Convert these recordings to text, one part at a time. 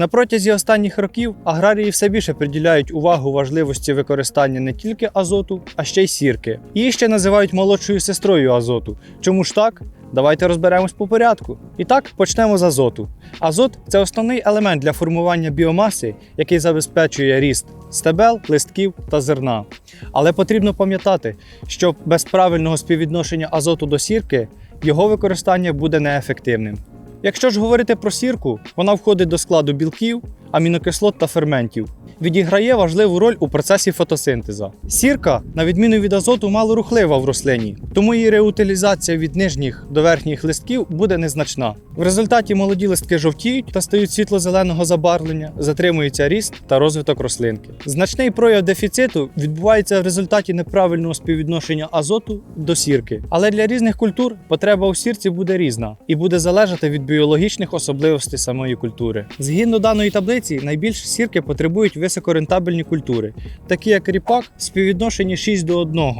На протязі останніх років аграрії все більше приділяють увагу важливості використання не тільки азоту, а ще й сірки. Її ще називають молодшою сестрою азоту. Чому ж так? Давайте розберемось по порядку. І так почнемо з азоту. Азот це основний елемент для формування біомаси, який забезпечує ріст стебел, листків та зерна. Але потрібно пам'ятати, що без правильного співвідношення азоту до сірки його використання буде неефективним. Якщо ж говорити про сірку, вона входить до складу білків, амінокислот та ферментів. Відіграє важливу роль у процесі фотосинтеза. Сірка, на відміну від азоту, мало рухлива в рослині, тому її реутилізація від нижніх до верхніх листків буде незначна. В результаті молоді листки жовтіють та стають світло-зеленого забарвлення, затримується ріст та розвиток рослинки. Значний прояв дефіциту відбувається в результаті неправильного співвідношення азоту до сірки. Але для різних культур потреба у сірці буде різна і буде залежати від біологічних особливостей самої культури. Згідно даної таблиці, найбільше сірки потребують високорентабельні культури, такі як ріпак, в співвідношенні 6 до 1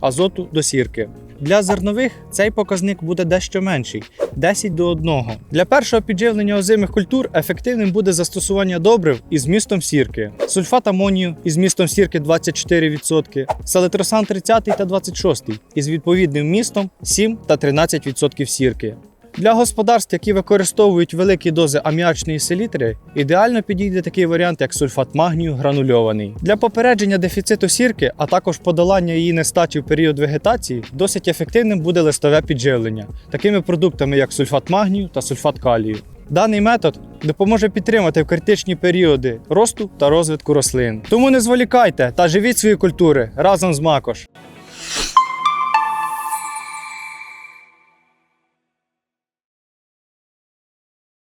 азоту до сірки. Для зернових цей показник буде дещо менший 10 до 1. Для першого підживлення озимих культур ефективним буде застосування добрив із вмістом сірки, сульфат амонію із вмістом сірки 24%, салитросан 30 та 26 із відповідним вмістом 7 та 13% сірки. Для господарств, які використовують великі дози аміачної селітри, ідеально підійде такий варіант, як сульфат магнію гранульований. Для попередження дефіциту сірки, а також подолання її нестачі в період вегетації, досить ефективним буде листове підживлення, такими продуктами як сульфат магнію та сульфат калію. Даний метод допоможе підтримати в критичні періоди росту та розвитку рослин. Тому не зволікайте та живіть свої культури разом з Макош.